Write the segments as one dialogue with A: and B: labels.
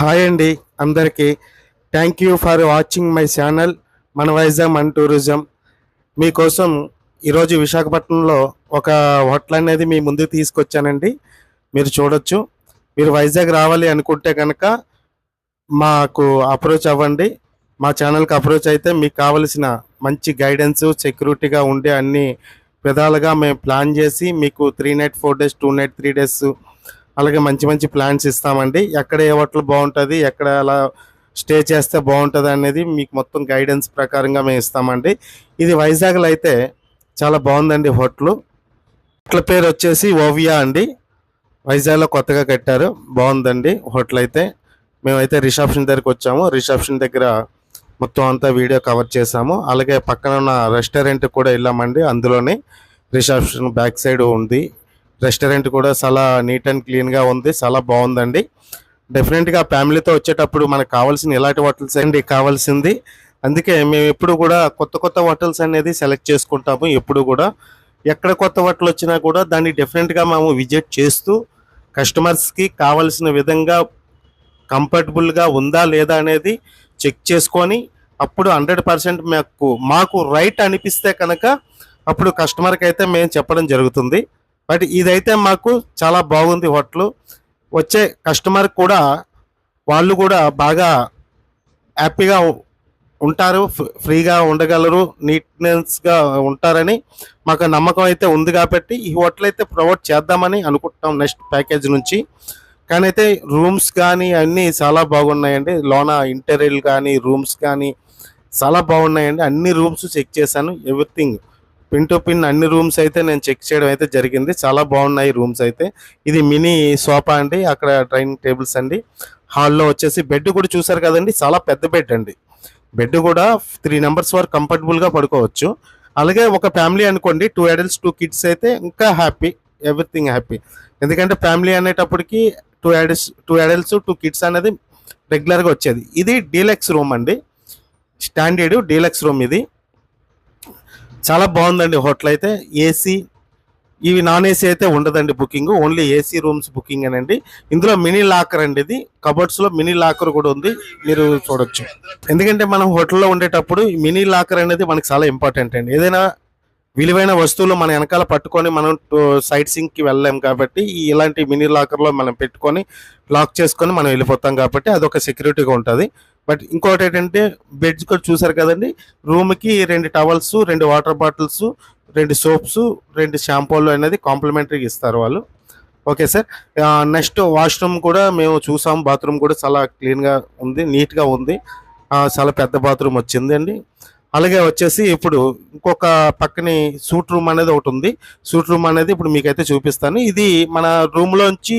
A: Hi అండి అందరికీ. Thank you for watching my channel మన వైజాగ్ మన టూరిజం మీకోసం ఈరోజు విశాఖపట్నంలో ఒక హోటల్ అనేది మీ ముందుకు తీసుకొచ్చానండి. మీరు చూడొచ్చు. మీరు వైజాగ్ రావాలి అనుకుంటే కనుక మాకు అప్రోచ్ అవ్వండి. మా ఛానల్కి అప్రోచ్ అయితే మీకు కావలసిన మంచి గైడెన్స్ సెక్యూరిటీగా ఉండే అన్ని విధాలుగా మేము ప్లాన్ చేసి మీకు three night four days two night three days అలాగే మంచి మంచి ప్లాన్స్ ఇస్తామండి. ఎక్కడ ఏ హోటల్ బాగుంటుంది ఎక్కడ అలా స్టే చేస్తే బాగుంటుంది అనేది మీకు మొత్తం గైడెన్స్ ప్రకారంగా మేము ఇస్తామండి. ఇది వైజాగ్లో అయితే చాలా బాగుందండి హోటల్ హోటల్ పేరు వచ్చేసి ఓవియా అండి. వైజాగ్లో కొత్తగా కట్టారు. బాగుందండి హోటల్ అయితే. మేమైతే రిసెప్షన్ దగ్గరికి వచ్చాము. రిసెప్షన్ దగ్గర మొత్తం అంతా వీడియో కవర్ చేసాము అలాగే పక్కన ఉన్న రెస్టారెంట్ కూడా వెళ్ళామండి. అందులోనే రిసెప్షన్ బ్యాక్ సైడ్ ఉంది. రెస్టారెంట్ కూడా చాలా నీట్ అండ్ క్లీన్గా ఉంది చాలా బాగుందండి. డెఫినెట్గా ఫ్యామిలీతో వచ్చేటప్పుడు మనకు కావాల్సిన ఎలాంటి హోటల్స్ అండి కావాల్సింది. అందుకే మేము ఎప్పుడు కూడా కొత్త కొత్త హోటల్స్ అనేది సెలెక్ట్ చేసుకుంటాము ఎప్పుడు కూడా. ఎక్కడ కొత్త హోటల్ వచ్చినా కూడా దాన్ని డెఫినెట్గా మేము విజిట్ చేస్తూ కస్టమర్స్కి కావాల్సిన విధంగా కంఫర్టబుల్గా ఉందా లేదా అనేది చెక్ చేసుకొని అప్పుడు హండ్రెడ్ పర్సెంట్ మాకు మాకు రైట్ అనిపిస్తే కనుక అప్పుడు కస్టమర్కి అయితే మేము చెప్పడం జరుగుతుంది. బట్ ఇదైతే మాకు చాలా బాగుంది హోటల్. వచ్చే కస్టమర్ కూడా వాళ్ళు కూడా బాగా హ్యాపీగా ఉంటారు ఫ్రీగా ఉండగలరు నీట్నెస్గా ఉంటారని మాకు నమ్మకం అయితే ఉంది కాబట్టి ఈ హోటల్ అయితే ప్రొవైడ్ చేద్దామని అనుకుంటున్నాం నెక్స్ట్ ప్యాకేజ్ నుంచి. కానీ అయితే రూమ్స్ కానీ అన్నీ చాలా బాగున్నాయండి. లోన ఇంటీరియర్ కానీ రూమ్స్ కానీ చాలా బాగున్నాయండి. అన్ని రూమ్స్ చెక్ చేశాను. ఎవ్రీథింగ్ పిన్ టు పిన్ అన్ని రూమ్స్ అయితే నేను చెక్ చేయడం అయితే జరిగింది. చాలా బాగున్నాయి రూమ్స్ అయితే. ఇది మినీ సోఫా అండి. అక్కడ డైనింగ్ టేబుల్స్ అండి. హాల్లో వచ్చేసి బెడ్ కూడా చూసారు కదండి. చాలా పెద్ద బెడ్ అండి. బెడ్ కూడా త్రీ నెంబర్స్ వరకు కంఫర్టబుల్గా పడుకోవచ్చు. అలాగే ఒక ఫ్యామిలీ అనుకోండి. టూ అడల్ట్స్ టూ కిడ్స్ అయితే ఇంకా హ్యాపీ. Everything happy. ఎందుకంటే ఫ్యామిలీ అనేటప్పటికి two adults two adults two kids అనేది రెగ్యులర్గా వచ్చేది. ఇది డీలక్స్ రూమ్ అండి. స్టాండర్డ్ డీలక్స్ రూమ్ ఇది. చాలా బాగుందండి హోటల్ అయితే. ఏసీ ఇవి నాన్ ఏసీ అయితే ఉండదండి booking. Only AC rooms booking అనండి. ఇందులో మినీ లాకర్ అండి ఇది. కబర్డ్స్లో మినీ లాకర్ కూడా ఉంది. మీరు చూడొచ్చు. ఎందుకంటే మనం హోటల్లో ఉండేటప్పుడు మినీ లాకర్ అనేది మనకి చాలా ఇంపార్టెంట్ అండి. ఏదైనా విలువైన వస్తువులు మన వెనకాల పట్టుకొని మనం సైట్ సింగ్కి వెళ్ళలేం కాబట్టి ఇలాంటి మినీ లాకర్లో మనం పెట్టుకొని లాక్ చేసుకొని మనం వెళ్ళిపోతాం కాబట్టి అదొక సెక్యూరిటీగా ఉంటుంది. బట్ ఇంకోటి ఏంటంటే బెడ్స్ కూడా చూసారు కదండి. రూమ్కి రెండు టవల్స్ రెండు వాటర్ బాటిల్స్ రెండు సోప్స్ రెండు షాంపూలు అనేది కాంప్లిమెంటరీగా ఇస్తారు వాళ్ళు. Okay sir. నెక్స్ట్ వాష్రూమ్ కూడా మేము చూసాం. బాత్రూమ్ కూడా చాలా క్లీన్గా ఉంది నీట్గా ఉంది. చాలా పెద్ద బాత్రూమ్ వచ్చింది అండి అలాగే వచ్చేసి ఇప్పుడు ఇంకొక పక్కని సూట్ రూమ్ అనేది ఒకటి ఉంది. సూట్ రూమ్ అనేది ఇప్పుడు మీకైతే చూపిస్తాను. ఇది మన రూమ్లోంచి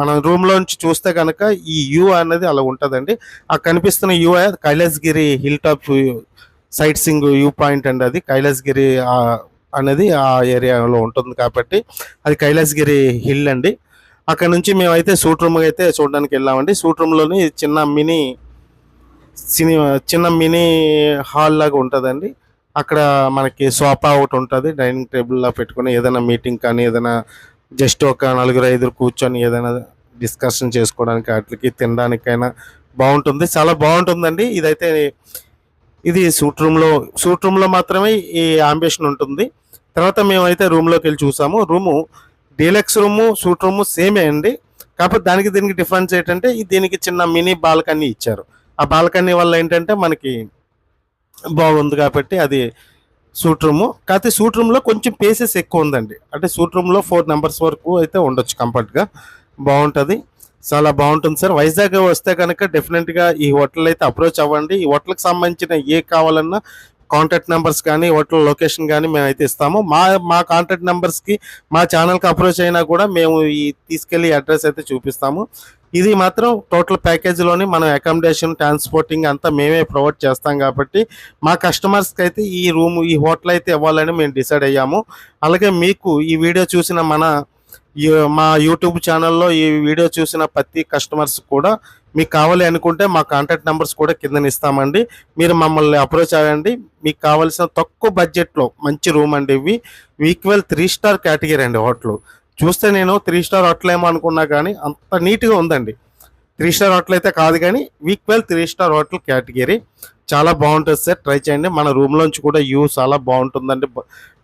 A: మన రూమ్లోంచి చూస్తే కనుక ఈ యూ అనేది అలా ఉంటుందండి. ఆ కనిపిస్తున్న you Kailasagiri hill top sightseeing view point అండి అది. కైలాసగిరి అనేది ఆ ఏరియాలో ఉంటుంది కాబట్టి అది కైలాసగిరి హిల్ అండి. అక్కడ నుంచి మేమైతే సూట్ రూమ్ అయితే చూడడానికి వెళ్ళామండి. సూట్ రూమ్లోని చిన్న మినీ సినిమా చిన్న మినీ హాల్ లాగా ఉంటుందండి. అక్కడ మనకి సోఫా ఒకటి ఉంటుంది డైనింగ్ టేబుల్లో పెట్టుకొని ఏదైనా మీటింగ్ కానీ ఏదైనా జస్ట్ ఒక నలుగురు ఐదుగురు కూర్చొని ఏదైనా డిస్కషన్ చేసుకోవడానికి వాటికి తినడానికైనా బాగుంటుంది. చాలా బాగుంటుందండి. ఇదైతే ఇది సూట్ రూమ్లో సూట్ రూమ్లో మాత్రమే ఈ ఆంబిషన్ ఉంటుంది. తర్వాత మేమైతే రూమ్లోకి వెళ్ళి చూసాము. Room deluxe room suite room సేమే అండి. కాకపోతే దానికి దీనికి డిఫరెన్స్ ఏంటంటే దీనికి చిన్న మినీ బాల్కనీ ఇచ్చారు. ఆ బాల్కనీ వల్ల ఏంటంటే మనకి బాగుంది కాబట్టి అది సూట్ రూము. కాకపోతే సూట్ రూమ్లో కొంచెం పేసెస్ ఎక్కువ ఉందండి. అంటే సూట్ రూమ్లో ఫోర్ నెంబర్స్ వరకు అయితే ఉండొచ్చు కంఫర్ట్గా బాగుంటుంది. చాలా బాగుంటుంది సార్. వైజాగ్ వస్తే కనుక డెఫినెట్గా ఈ హోటల్ అయితే అప్రోచ్ అవ్వండి. ఈ హోటల్కి సంబంధించిన ఏ కావాలన్నా కాంటాక్ట్ నెంబర్స్ కానీ హోటల్ లొకేషన్ కానీ మేము అయితే ఇస్తాము. మా మా కాంటాక్ట్ నెంబర్స్కి మా ఛానల్కి అప్రోచ్ అయినా కూడా మేము ఈ తీసుకెళ్ళి అడ్రస్ అయితే చూపిస్తాము. ఇది మాత్రం టోటల్ ప్యాకేజీలోని మనం అకామిడేషన్ ట్రాన్స్పోర్టింగ్ అంతా మేమే ప్రొవైడ్ చేస్తాం కాబట్టి మా కస్టమర్స్కి అయితే ఈ రూమ్ ఈ హోటల్ అయితే ఇవ్వాలని మేము డిసైడ్ అయ్యాము. అలాగే మీకు ఈ వీడియో చూసిన మన మా యూట్యూబ్ ఛానల్లో ఈ వీడియో చూసిన ప్రతి కస్టమర్స్ కూడా మీకు కావాలి అనుకుంటే మా కాంటాక్ట్ నెంబర్స్ కూడా కింద ఇస్తామండి. మీరు మమ్మల్ని అప్రోచ్ అవ్వండి. మీకు కావాల్సిన తక్కువ బడ్జెట్లో మంచి రూమ్ అండి ఇవి. ఈక్వల్ త్రీ స్టార్ కేటగిరీ అండి హోటల్ చూస్తే నేను త్రీ స్టార్ హోటల్ ఏమో అనుకున్నా కానీ అంత నీట్గా ఉందండి. త్రీ స్టార్ హోటల్ అయితే కాదు కానీ equal three star hotel category చాలా బాగుంటుంది సార్ ట్రై చేయండి. మన రూమ్లోంచి కూడా వ్యూ చాలా బాగుంటుందండి.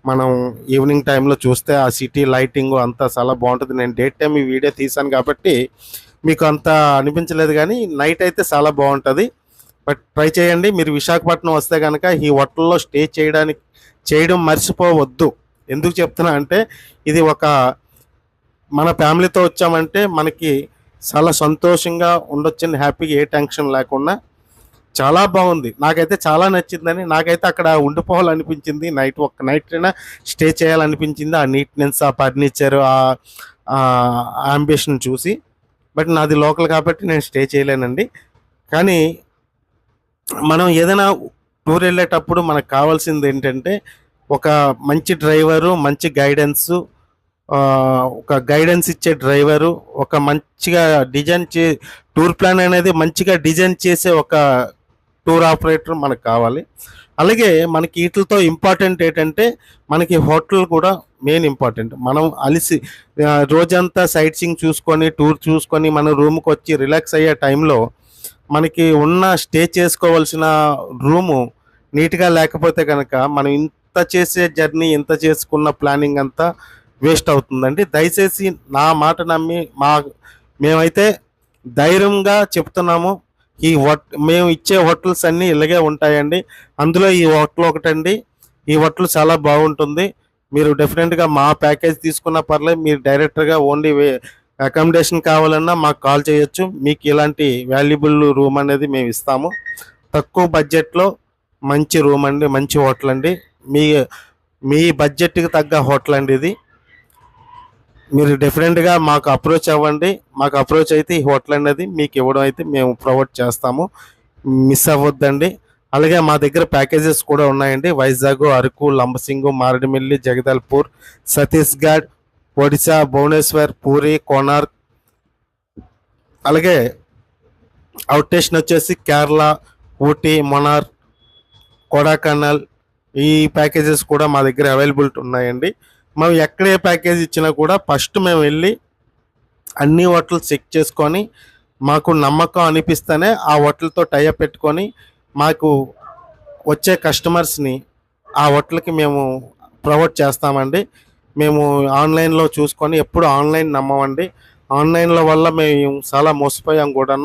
A: మనం ఈవినింగ్ టైంలో చూస్తే ఆ సిటీ లైటింగ్ అంతా చాలా బాగుంటుంది. నేను డే టైం ఈ వీడియో తీశాను కాబట్టి మీకు అంత అనిపించలేదు కానీ నైట్ అయితే చాలా బాగుంటుంది. బట్ ట్రై చేయండి. మీరు విశాఖపట్నం వస్తే కనుక ఈ హోటల్లో స్టే చేయడానికి చేయడం మర్చిపోవద్దు. ఎందుకు చెప్తున్నా అంటే ఇది ఒక మన ఫ్యామిలీతో వచ్చామంటే మనకి చాలా సంతోషంగా ఉండొచ్చని హ్యాపీగా ఏ టెన్షన్ లేకుండా చాలా బాగుంది. నాకైతే చాలా నచ్చిందని నాకైతే అక్కడ ఉండిపోవాలనిపించింది. నైట్ ఒక్క నైట్ అయినా స్టే చేయాలనిపించింది. ఆ నీట్నెస్ ఆ ఫర్నిచర్ ఆ అంబిషన్ చూసి. బట్ నాది లోకల్ కాబట్టి నేను స్టే చేయలేనండి. కానీ మనం ఏదైనా టూర్ వెళ్ళేటప్పుడు మనకు కావాల్సింది ఏంటంటే ఒక మంచి డ్రైవరు మంచి గైడెన్సు ఒక గైడెన్స్ ఇచ్చే డ్రైవరు ఒక మంచిగా డిజైన్ చే టూర్ ప్లాన్ అనేది మంచిగా డిజైన్ చేసే ఒక టూర్ ఆపరేటర్ మనకు కావాలి. అలాగే మనకి వీటితో ఇంపార్టెంట్ ఏంటంటే మనకి హోటల్ కూడా మెయిన్ ఇంపార్టెంట్ మనం అలిసి రోజంతా సైట్ సీయింగ్ చూసుకొని టూర్ చూసుకొని మన రూమ్కి వచ్చి రిలాక్స్ అయ్యే టైంలో మనకి ఉన్న స్టే చేసుకోవాల్సిన రూము నీట్గా లేకపోతే కనుక మనం ఇంత చేసే జర్నీ ఇంత చేసుకున్న ప్లానింగ్ అంతా వేస్ట్ అవుతుందండి. దయచేసి నా మాట నమ్మి మా మేమైతే ధైర్యంగా చెప్తున్నాము. ఈ హోట్ మేము ఇచ్చే హోటల్స్ అన్నీ ఇలాగే ఉంటాయండి. అందులో ఈ హోటల్ ఒకటండి. ఈ హోటల్ చాలా బాగుంటుంది. మీరు డెఫినెట్గా మా ప్యాకేజ్ తీసుకున్నా పర్లేదు మీరు డైరెక్ట్గా ఓన్లీ అకామిడేషన్ కావాలన్నా మాకు కాల్ చేయొచ్చు. మీకు ఇలాంటి వాల్యుబుల్ రూమ్ అనేది మేము ఇస్తాము. తక్కువ బడ్జెట్లో మంచి రూమ్ అండి మంచి హోటల్ అండి. మీ మీ బడ్జెట్కి తగ్గ హోటల్ అండి ఇది. మీరు డెఫినెట్గా మాకు అప్రోచ్ అవ్వండి. మాకు అప్రోచ్ అయితే ఈ హోటల్ అనేది మీకు ఇవ్వడం అయితే మేము ప్రొవైడ్ చేస్తాము. మిస్ అవ్వద్దండి. అలాగే మా దగ్గర ప్యాకేజెస్ కూడా ఉన్నాయండి. వైజాగ్ అరకు లంబసింగు మారేడుమిల్లి జగదల్పూర్ ఛత్తీస్గఢ్ ఒడిశా భువనేశ్వర్ పూరి కోనార్క్ అలాగే అవుట్ స్టేషన్ వచ్చేసి కేరళ ఊటీ మొనార్ కొడాకనల్. ఈ ప్యాకేజెస్ కూడా మా దగ్గర అవైలబిలిటీ ఉన్నాయండి. మనం ఎక్కడ ఏ ప్యాకేజ్ ఇచ్చినా కూడా ఫస్ట్ మేము వెళ్ళి అన్ని హోటల్స్ చెక్ చేసుకొని మాకు నమ్మకం అనిపిస్తేనే ఆ హోటల్తో టైప్ పెట్టుకొని మాకు వచ్చే కస్టమర్స్ని ఆ హోటల్కి మేము ప్రొవైడ్ చేస్తామండి. మేము ఆన్లైన్లో చూసుకొని ఎప్పుడు ఆన్లైన్ నమ్మమండి. ఆన్లైన్లో వల్ల మేము చాలా మోసపోయాం కూడా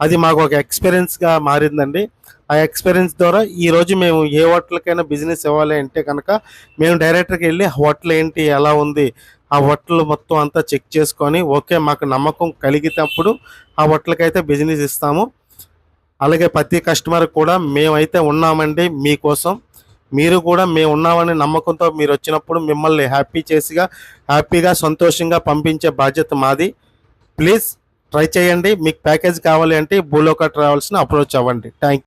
A: అది మాకు ఒక ఎక్స్పీరియన్స్గా మారిందండి. ఆ ఎక్స్పీరియన్స్ ద్వారా ఈరోజు మేము ఏ హోటల్కైనా బిజినెస్ ఇవ్వాలి అంటే కనుక మేము డైరెక్టర్కి వెళ్ళి హోటల్ ఏంటి ఎలా ఉంది ఆ హోటల్ మొత్తం అంతా చెక్ చేసుకొని ఓకే మాకు నమ్మకం కలిగినప్పుడు ఆ హోటల్కైతే అయితే బిజినెస్ ఇస్తాము. అలాగే ప్రతి కస్టమర్ కూడా మేమైతే ఉన్నామండి మీకోసం. మీరు కూడా మేము ఉన్నామనే నమ్మకంతో మీరు వచ్చినప్పుడు మిమ్మల్ని హ్యాపీ చేసిగా హ్యాపీగా సంతోషంగా పంపించే బాధ్యత మాది. ప్లీజ్ ట్రై చేయండి. మీకు ప్యాకేజ్ కావాలి అంటే భూలోక ట్రావెల్స్ని అప్రోచ్ అవ్వండి. థ్యాంక్